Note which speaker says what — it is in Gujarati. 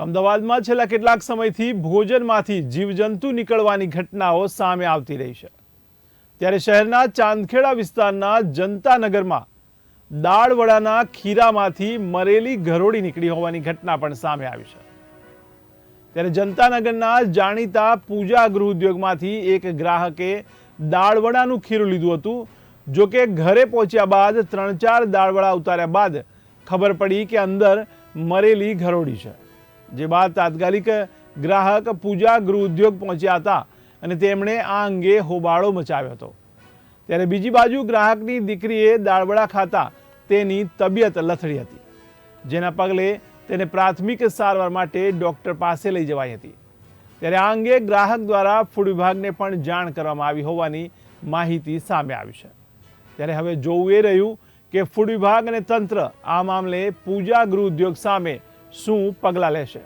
Speaker 1: તો અમદાવાદમાં છેલ્લા કેટલાક સમયથી ભોજનમાંથી જીવજંતુ નીકળવાની ઘટનાઓ સામે આવતી રહી છે. ત્યારે શહેરના ચાંદખેડા વિસ્તારના જનતાનગરમાં દાળવડાના ખીરામાંથી મરેલી ઘરોડી નીકળી હોવાની ઘટના પણ સામે આવી છે. ત્યારે જનતાનગરના જાણીતા પૂજા ગૃહ ઉદ્યોગમાંથી એક ગ્રાહકે દાળવડાનું ખીરું લીધું હતું, જો કે ઘરે પહોંચ્યા બાદ ત્રણ ચાર દાળવડા ઉતાર્યા બાદ ખબર પડી કે અંદર મરેલી ઘરોડી છે. જે બાદ તાત્કાલિક ગ્રાહક પૂજા ગૃહ ઉદ્યોગ પહોંચ્યા હતા અને તેમણે આ અંગે હોબાળો મચાવ્યો હતો. ત્યારે બીજી બાજુ ગ્રાહકની દીકરીએ દાળવડા ખાતા તેની તબિયત લથડી હતી, જેના પગલે તેને પ્રાથમિક સારવાર માટે ડૉક્ટર પાસે લઈ જવાઈ હતી. ત્યારે આ અંગે ગ્રાહક દ્વારા ફૂડ વિભાગને પણ જાણ કરવામાં આવી હોવાની માહિતી સામે આવી છે. ત્યારે હવે જોવું એ રહ્યું કે ફૂડ વિભાગ અને તંત્ર આ મામલે પૂજા ગૃહ ઉદ્યોગ સામે શું પગલાં લેશે?